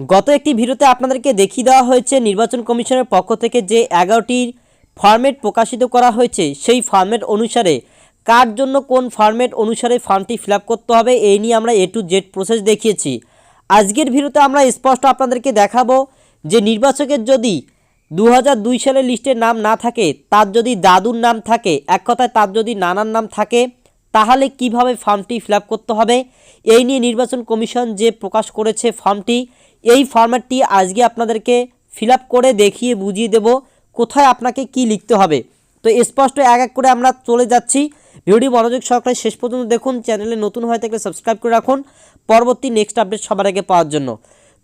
গত একটি ভিডিওতে আপনাদেরকে দেখিয়ে দেওয়া হয়েছে, নির্বাচন কমিশনের পক্ষ থেকে যে এগারোটির ফরম্যাট প্রকাশিত করা হয়েছে, সেই ফরম্যাট অনুসারে কার জন্য কোন ফরম্যাট অনুসারে ফর্মটি ফিল করতে হবে, এই নিয়ে আমরা এ টু জেড প্রসেস দেখিয়েছি। আজকের ভিডিওতে আমরা স্পষ্ট আপনাদেরকে দেখাবো যে নির্বাচকের যদি দু দুই সালের লিস্টের নাম না থাকে, তার যদি দাদুর নাম থাকে, এক কথায় তার যদি নানার নাম থাকে, তাহলে কীভাবে ফর্মটি ফিল করতে হবে, এই নিয়ে নির্বাচন কমিশন যে প্রকাশ করেছে ফর্মটি এই ফর্ম্যাটটি আজকে আপনাদেরকে ফিল করে দেখিয়ে বুঝিয়ে দেব কোথায় আপনাকে কি লিখতে হবে। তো স্পষ্ট এক এক করে আমরা চলে যাচ্ছি। ভিডিও মনোযোগ সহকারে শেষ পর্যন্ত দেখুন, চ্যানেলে নতুন হয়ে থাকলে সাবস্ক্রাইব করে রাখুন। পরবর্তী নেক্সট আপডেট সবার আগে পাওয়ার জন্য।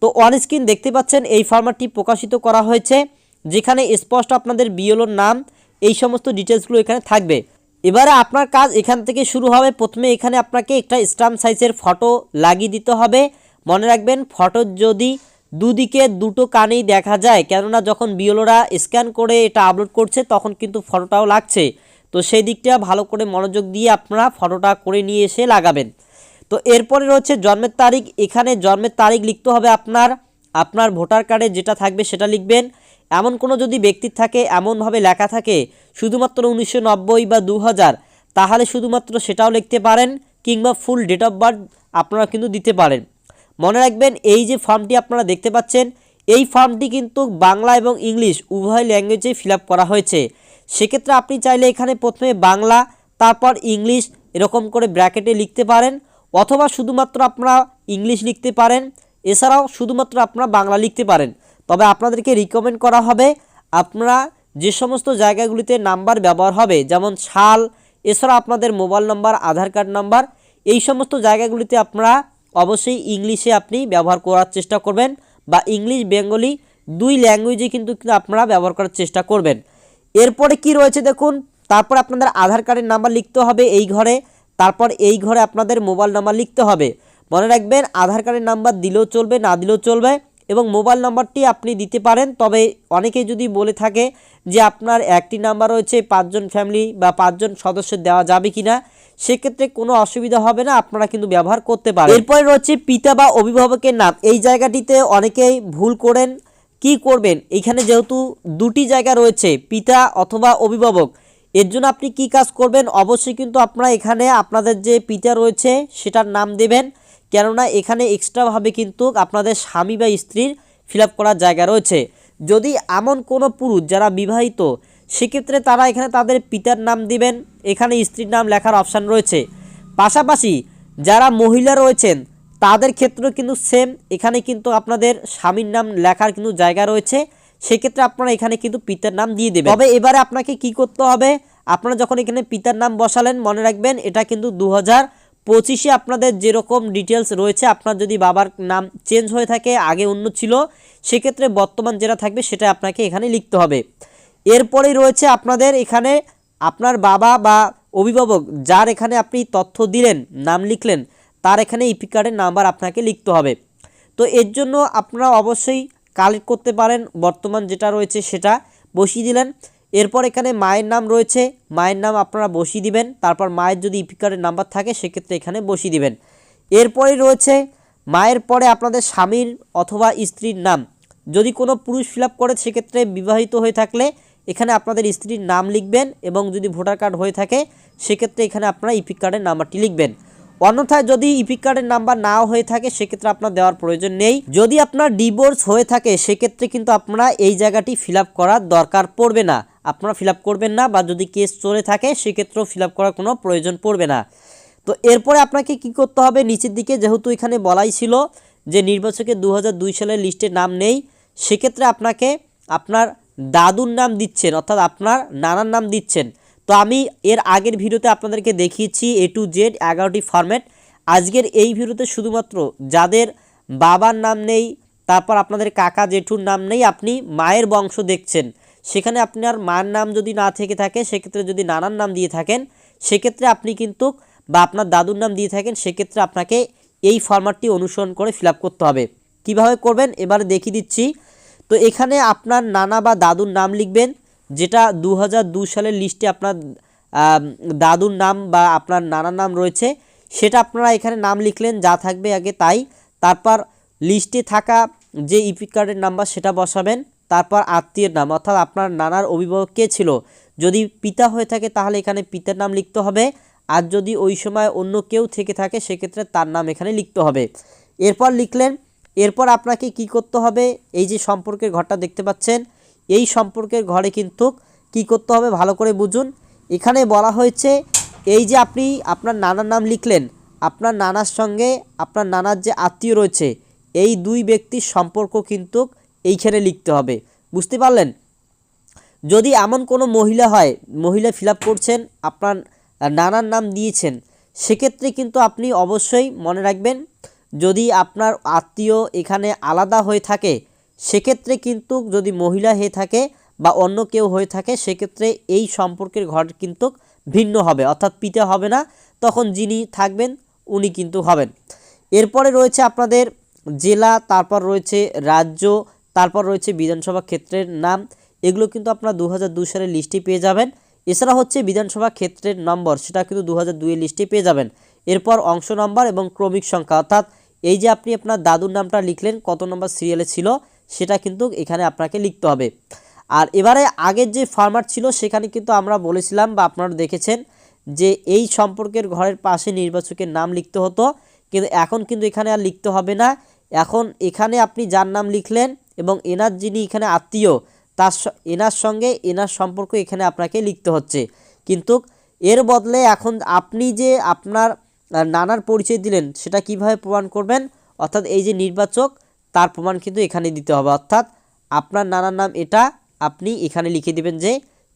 তো অন স্ক্রিন দেখতে পাচ্ছেন, এই ফর্ম্যাটটি প্রকাশিত করা হয়েছে, যেখানে স্পষ্ট আপনাদের বিএলওর নাম, এই সমস্ত ডিটেলসগুলো এখানে থাকবে। এবারে আপনার কাজ এখান থেকে শুরু হবে। প্রথমে এখানে আপনাকে একটা স্টাম্প সাইজের ফটো লাগিয়ে দিতে হবে। মনে রাখবেন ফটোর যদি দুদিকে দুটো কানেই দেখা যায়, কেননা যখন বিওলোরা স্ক্যান করে এটা আপলোড করছে, তখন কিন্তু ফটোটাও লাগছে। তো সেই দিকটা ভালো করে মনোযোগ দিয়ে আপনারা ফটোটা করে নিয়ে এসে লাগাবেন। তো এরপরে রয়েছে জন্মের তারিখ। এখানে জন্মের তারিখ লিখতে হবে আপনার আপনার ভোটার কার্ডে যেটা থাকবে সেটা লিখবেন। এমন কোনো যদি ব্যক্তির থাকে, এমনভাবে লেখা থাকে, শুধুমাত্র উনিশশো নব্বই বা দু হাজার, তাহলে শুধুমাত্র সেটাও লিখতে পারেন, কিংবা ফুল ডেট অফ বার্থ আপনারা কিন্তু দিতে পারেন। মনে রাখবেন, এই যে ফর্মটি আপনারা দেখতে পাচ্ছেন, এই ফর্মটি কিন্তু বাংলা এবং ইংলিশ উভয় ল্যাঙ্গুয়েজে ফিল করা হয়েছে। সেক্ষেত্রে আপনি চাইলে এখানে প্রথমে বাংলা, তারপর ইংলিশ এরকম করে ব্র্যাকেটে লিখতে পারেন, অথবা শুধুমাত্র আপনারা ইংলিশ লিখতে পারেন, এছাড়াও শুধুমাত্র আপনারা বাংলা লিখতে পারেন। তবে আপনাদেরকে রিকমেন্ড করা হবে, আপনারা যে সমস্ত জায়গাগুলিতে নাম্বার ব্যবহার হবে, যেমন সাল এছাড়া আপনাদের mobile number, Aadhaar card number, এই সমস্ত জায়গাগুলিতে আপনারা অবশ্যই ইংলিশে আপনি ব্যবহার করার চেষ্টা করবেন বা ইংলিশ, বেঙ্গলি দুই ল্যাঙ্গুয়েজে কিন্তু আপনারা ব্যবহার করার চেষ্টা করবেন। এরপরে কি রয়েছে দেখুন, তারপর আপনাদের আধার কার্ডের নাম্বার লিখতে হবে এই ঘরে, তারপর এই ঘরে আপনাদের মোবাইল নাম্বার লিখতে হবে। মনে রাখবেন, আধার কার্ডের নাম্বার দিলেও চলবে, না দিলেও চলবে এবং মোবাইল নাম্বারটি আপনি দিতে পারেন, তবে অনেকেই যদি বলে থাকে যে আপনার একটি নাম্বার রয়েছে, পাঁচজন ফ্যামিলি বা পাঁচজন সদস্য দেওয়া যাবে কি না সেক্ষেত্রে কোনো অসুবিধা হবে না, আপনারা কিন্তু ব্যবহার করতে পারেন। এরপরে রয়েছে পিতা বা অভিভাবকের নাম। এই জায়গাটিতে অনেকেই ভুল করেন। কি করবেন? এখানে যেহেতু দুটি জায়গা রয়েছে, পিতা অথবা অভিভাবক। এর জন্য আপনি কি কাজ করবেন? অবশ্যই কিন্তু আপনারা এখানে আপনাদের যে পিতা রয়েছে, সেটার নাম দেবেন। কেননা এখানে এক্সট্রাভাবে কিন্তু আপনাদের স্বামী বা স্ত্রীর ফিল করার জায়গা রয়েছে। যদি এমন কোনো পুরুষ যারা বিবাহিত সেক্ষেত্রে তারা এখানে তাদের পিতার নাম দিবেন, এখানে স্ত্রীর নাম লেখার অপশান রয়েছে। পাশাপাশি যারা মহিলা রয়েছেন, তাদের ক্ষেত্রেও কিন্তু সেম এখানে কিন্তু আপনাদের স্বামীর নাম লেখার কিন্তু জায়গা রয়েছে। সেক্ষেত্রে আপনারা এখানে কিন্তু পিতার নাম দিয়ে দেবেন। তবে এবারে আপনাকে কি করতে হবে? আপনারা যখন এখানে পিতার নাম বসালেন, মনে রাখবেন এটা কিন্তু দু হাজার পঁচিশে আপনাদের যেরকম ডিটেলস রয়েছে, আপনার যদি বাবার নাম চেঞ্জ হয়ে থাকে, আগে অন্য ছিল, সেক্ষেত্রে বর্তমান যেটা থাকবে সেটা আপনাকে এখানে লিখতে হবে। এরপরেই রয়েছে আপনাদের এখানে আপনার বাবা বা অভিভাবক যার এখানে আপনি তথ্য দিলেন, নাম লিখলেন, তার এখানে ইপি কার্ডের নাম্বার আপনাকে লিখতে হবে। তো এর জন্য আপনারা অবশ্যই কালেক্ট করতে পারেন, বর্তমান যেটা রয়েছে সেটা বসিয়ে দিলেন। এরপর এখানে মায়ের নাম রয়েছে, মায়ের নাম আপনারা বসিয়ে দিবেন, তারপর মায়ের যদি ইপি কার্ডের নাম্বার থাকে সেক্ষেত্রে এখানে বসিয়ে দিবেন। এরপরেই রয়েছে মায়ের পরে আপনাদের স্বামীর অথবা স্ত্রীর নাম। যদি কোনো পুরুষ ফিল করে সেক্ষেত্রে বিবাহিত হয়ে থাকলে এখানে আপনাদের স্ত্রীর নাম লিখবেন এবং যদি ভোটার কার্ড হয়ে থাকে, সেক্ষেত্রে এখানে আপনারা ইপিক কার্ডের নাম্বারটি লিখবেন। অন্যথায় যদি ইপিক কার্ডের নাম্বার নাও হয়ে থাকে, সেক্ষেত্রে আপনার দেওয়ার প্রয়োজন নেই। যদি আপনার ডিভোর্স হয়ে থাকে, সেক্ষেত্রে কিন্তু আপনারা এই জায়গাটি ফিল করার দরকার পড়বে না। আপনারা ফিল করবেন না বা যদি কেস চলে থাকে, সেক্ষেত্রেও ফিল করার কোনো প্রয়োজন পড়বে না। তো এরপরে আপনাকে কি করতে হবে? নিচের দিকে যেহেতু এখানে বলাই ছিল যে নির্বাচকে দু হাজার দুই সালের লিস্টে নাম নেই, সেক্ষেত্রে আপনাকে আপনার দাদুর নাম দিচ্ছেন, অর্থাৎ আপনার নানার নাম দিচ্ছেন। তো আমি এর আগের ভিডিওতে আপনাদেরকে দেখিয়েছি এ টু জেড এগারোটি ফরম্যাট আজকের এই ভিডিওতে শুধুমাত্র যাদের বাবার নাম নেই, তারপর আপনাদের কাকা জেঠুর নাম নেই, আপনি মায়ের বংশ দেখছেন। সেখানে আপনার মার নাম যদি না থেকে থাকে, সেক্ষেত্রে যদি নানার নাম দিয়ে থাকেন, সেক্ষেত্রে আপনি কিন্তু বা আপনার দাদুর নাম দিয়ে থাকেন, সেক্ষেত্রে আপনাকে এই ফরম্যাটটি অনুসরণ করে ফিল করতে হবে। কীভাবে করবেন? এবারে দেখিয়ে দিচ্ছি। তো এখানে আপনার নানা বা দাদুর নাম লিখবেন, যেটা দু সালের লিস্টে আপনার দাদুর নাম বা আপনার নানার নাম রয়েছে, সেটা আপনারা এখানে নাম লিখলেন, যা থাকবে আগে তাই। তারপর লিস্টে থাকা যে ইপিক কার্ডের নাম্বার সেটা বসাবেন, তারপর আত্মীয়ের নাম, অর্থাৎ আপনার নানার অভিভাবক কে ছিল। যদি পিতা হয়ে থাকে তাহলে এখানে পিতার নাম লিখতে হবে, আর যদি ওই সময় অন্য কেউ থেকে থাকে সেক্ষেত্রে তার নাম এখানে লিখতে হবে। এরপর লিখলেন এরপর আপনাকে কি করতে হবে? এই যে সম্পর্কের ঘরটা দেখতে পাচ্ছেন, এই সম্পর্কের ঘরে কিন্তু কি করতে হবে ভালো করে বুঝুন। এখানে বলা হয়েছে, এই যে আপনি আপনার নানার নাম লিখলেন, আপনার নানার সঙ্গে আপনার নানার যে আত্মীয় রয়েছে, এই দুই ব্যক্তির সম্পর্ক কিন্তু এইখানে লিখতে হবে। বুঝতে পারলেন? যদি এমন কোনো মহিলা হয়, মহিলা ফিল করছেন, আপনার নানার নাম দিয়েছেন, সেক্ষেত্রে কিন্তু আপনি অবশ্যই মনে রাখবেন যদি আপনার আত্মীয় এখানে আলাদা হয়ে থাকে, সেক্ষেত্রে কিন্তু যদি মহিলা হয়ে থাকে বা অন্য কেউ হয়ে থাকে, সেক্ষেত্রে এই সম্পর্কের ঘর কিন্তু ভিন্ন হবে। অর্থাৎ পিতা হবে না, তখন যিনি থাকবেন, উনি কিন্তু হবেন। এরপরে রয়েছে আপনাদের জেলা, তারপর রয়েছে রাজ্য, তারপর রয়েছে বিধানসভা ক্ষেত্রের নাম। এগুলো কিন্তু আপনারা দু হাজার দুই সালের লিস্টে পেয়ে যাবেন। এছাড়া হচ্ছে বিধানসভা ক্ষেত্রের নম্বর, সেটা কিন্তু দু হাজার লিস্টে পেয়ে যাবেন। এরপর অংশ নম্বর এবং ক্রমিক সংখ্যা, অর্থাৎ এই যে আপনি আপনার দাদুর নামটা লিখলেন, কত নম্বর সিরিয়ালে ছিল, সেটা কিন্তু এখানে আপনাকে লিখতে হবে। আর এবারে আগের যে ফার্মার ছিল, সেখানে কিন্তু আমরা বলেছিলাম বা আপনারা দেখেছেন যে এই সম্পর্কের ঘরের পাশে নির্বাচকের নাম লিখতে হতো, কিন্তু এখন কিন্তু এখানে আর লিখতে হবে না। এখন এখানে আপনি যার নাম লিখলেন এবং এনার যিনি এখানে আত্মীয়, তার এনার সঙ্গে এনার সম্পর্ক এখানে আপনাকে লিখতে হচ্ছে। কিন্তু এর বদলে এখন আপনি যে আপনার নানার পরিচয় দিলেন, সেটা কীভাবে প্রমাণ করবেন? অর্থাৎ এই যে নির্বাচক, তার প্রমাণ কিন্তু এখানে দিতে হবে। অর্থাৎ আপনার নানার নাম এটা, আপনি এখানে লিখে দিবেন যে,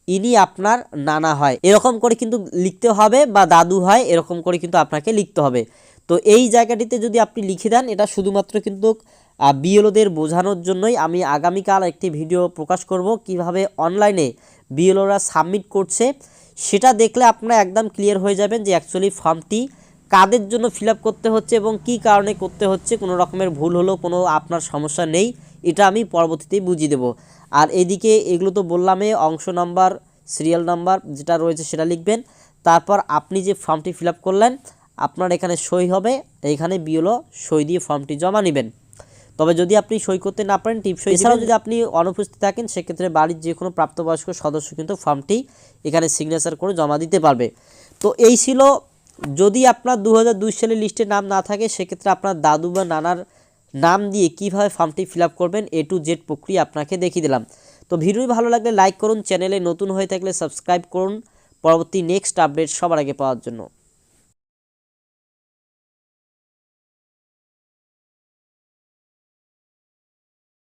ইনি আপনার নানা হয়। এরকম করে কিন্তু লিখতে হবে বা দাদু হয়, এরকম করে কিন্তু আপনাকে লিখতে হবে। তো এই জায়গাটিতে যদি আপনি লিখে দেন, এটা শুধুমাত্র কিন্তু বিএলওদের বোঝানোর জন্যই আমি আগামীকাল একটি ভিডিও প্রকাশ করব, কীভাবে অনলাইনে বিএলওরা সাবমিট করছে। সেটা দেখলে আপনারা একদম ক্লিয়ার হয়ে যাবেন যে অ্যাকচুয়ালি ফর্মটি কাদের জন্য ফিল করতে হচ্ছে এবং কি কারণে করতে হচ্ছে কোনো রকমের ভুল হলো কোনো আপনার সমস্যা নেই এটা আমি পরবর্তীতে বুঝিয়ে দেবো। আর এদিকে এগুলো তো বললামই অংশ নাম্বার সিরিয়াল নাম্বার যেটা রয়েছে সেটা লিখবেন। তারপর আপনি যে ফর্মটি ফিল করলেন আপনার এখানে সই হবে এইখানে বিএলও সই দিয়ে ফর্মটি জমা নেবেন। তবে যদি আপনি সই করতে না পারেন টিপ সই এছাড়াও যদি আপনি অনুপস্থিত থাকেন সেক্ষেত্রে বাড়ির যে কোনো প্রাপ্তবয়স্ক সদস্য কিন্তু ফর্মটি এখানে সিগনেচার করে জমা দিতে পারবে। তো এই ছিল যদি আপনার দু হাজার দুই সালের লিস্টে নাম না থাকে, সেক্ষেত্রে আপনার দাদু বা নানার নাম দিয়ে কীভাবে ফর্মটি ফিল করবেন, এ টু জেড প্রক্রিয়া আপনাকে দেখিয়ে দিলাম। তো ভিডিও ভালো লাগলে লাইক করুন, চ্যানেলে নতুন হয়ে থাকলে সাবস্ক্রাইব করুন। পরবর্তী নেক্সট আপডেট সবার আগে পাওয়ার জন্য।